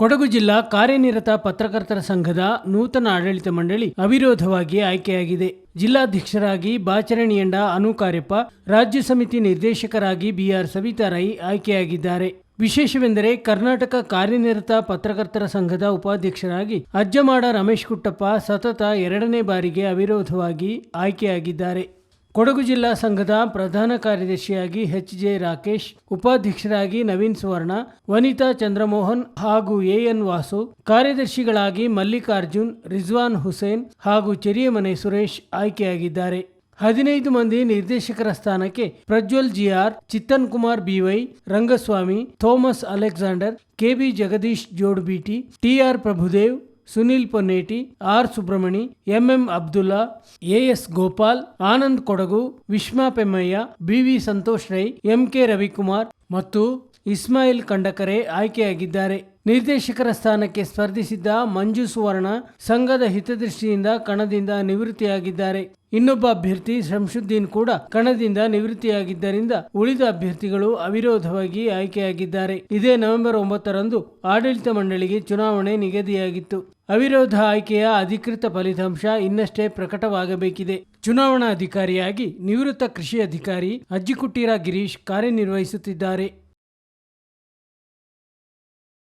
ಕೊಡಗು ಜಿಲ್ಲಾ ಕಾರ್ಯನಿರತ ಪತ್ರಕರ್ತರ ಸಂಘದ ನೂತನ ಆಡಳಿತ ಮಂಡಳಿ ಅವಿರೋಧವಾಗಿ ಆಯ್ಕೆಯಾಗಿದೆ. ಜಿಲ್ಲಾಧ್ಯಕ್ಷರಾಗಿ ಬಾಚರಣಿಯಂಡ ಅನು ಕಾರ್ಯಪ್ಪ ರಾಜ್ಯ ಸಮಿತಿ ನಿರ್ದೇಶಕರಾಗಿ ಬಿಆರ್ ಸವಿತಾ ರೈ ಆಯ್ಕೆಯಾಗಿದ್ದಾರೆ. ವಿಶೇಷವೆಂದರೆ ಕರ್ನಾಟಕ ಕಾರ್ಯನಿರತ ಪತ್ರಕರ್ತರ ಸಂಘದ ಉಪಾಧ್ಯಕ್ಷರಾಗಿ ಅಜ್ಜಮಾಡ ರಮೇಶ್ ಕುಟ್ಟಪ್ಪ ಸತತ ಎರಡನೇ ಬಾರಿಗೆ ಅವಿರೋಧವಾಗಿ ಆಯ್ಕೆಯಾಗಿದ್ದಾರೆ. ಕೊಡಗು ಜಿಲ್ಲಾ ಸಂಘದ ಪ್ರಧಾನ ಕಾರ್ಯದರ್ಶಿಯಾಗಿ ಎಚ್ ಜೆ ರಾಕೇಶ್, ಉಪಾಧ್ಯಕ್ಷರಾಗಿ ನವೀನ್ ಸುವರ್ಣ, ವನಿತಾ ಚಂದ್ರಮೋಹನ್ ಹಾಗೂ ಎಎನ್ ವಾಸು, ಕಾರ್ಯದರ್ಶಿಗಳಾಗಿ ಮಲ್ಲಿಕಾರ್ಜುನ್, ರಿಜ್ವಾನ್ ಹುಸೇನ್ ಹಾಗೂ ಚೆರಿಯಮನೆ ಸುರೇಶ್ ಆಯ್ಕೆಯಾಗಿದ್ದಾರೆ. ಹದಿನೈದು ಮಂದಿ ನಿರ್ದೇಶಕರ ಸ್ಥಾನಕ್ಕೆ Prajwal G R, Chittan Kumar B Y Rangaswamy, Thomas Alexander K B Jagadish ಜೋಡ್ಬಿಟಿ T R Prabhudev Sunil Ponneti, R Subramani, M M Abdulla, A S Gopal, Anand Kodagu Vishma Pemmaiah B V Santosh Rai M K Ravikumar ಮತ್ತು ಇಸ್ಮಾಯಿಲ್ ಕಂಡಕರೆ ಆಯ್ಕೆಯಾಗಿದ್ದಾರೆ. ನಿರ್ದೇಶಕರ ಸ್ಥಾನಕ್ಕೆ ಸ್ಪರ್ಧಿಸಿದ್ದ ಮಂಜು ಸುವರ್ಣ ಸಂಘದ ಹಿತದೃಷ್ಟಿಯಿಂದ ಕಣದಿಂದ ನಿವೃತ್ತಿಯಾಗಿದ್ದಾರೆ. ಇನ್ನೊಬ್ಬ ಅಭ್ಯರ್ಥಿ ಶಂಶುದ್ದೀನ್ ಕೂಡ ಕಣದಿಂದ ನಿವೃತ್ತಿಯಾಗಿದ್ದರಿಂದ ಉಳಿದ ಅಭ್ಯರ್ಥಿಗಳು ಅವಿರೋಧವಾಗಿ ಆಯ್ಕೆಯಾಗಿದ್ದಾರೆ. ಇದೇ ನವೆಂಬರ್ ಒಂಬತ್ತರಂದು ಆಡಳಿತ ಮಂಡಳಿಗೆ ಚುನಾವಣೆ ನಿಗದಿಯಾಗಿತ್ತು. ಅವಿರೋಧ ಆಯ್ಕೆಯ ಅಧಿಕೃತ ಫಲಿತಾಂಶ ಇನ್ನಷ್ಟೇ ಪ್ರಕಟವಾಗಬೇಕಿದೆ. ಚುನಾವಣಾ ಅಧಿಕಾರಿಯಾಗಿ ನಿವೃತ್ತ ಕೃಷಿ ಅಧಿಕಾರಿ ಅಜ್ಜಿಕುಟ್ಟೀರ ಗಿರೀಶ್ ಕಾರ್ಯನಿರ್ವಹಿಸುತ್ತಿದ್ದಾರೆ.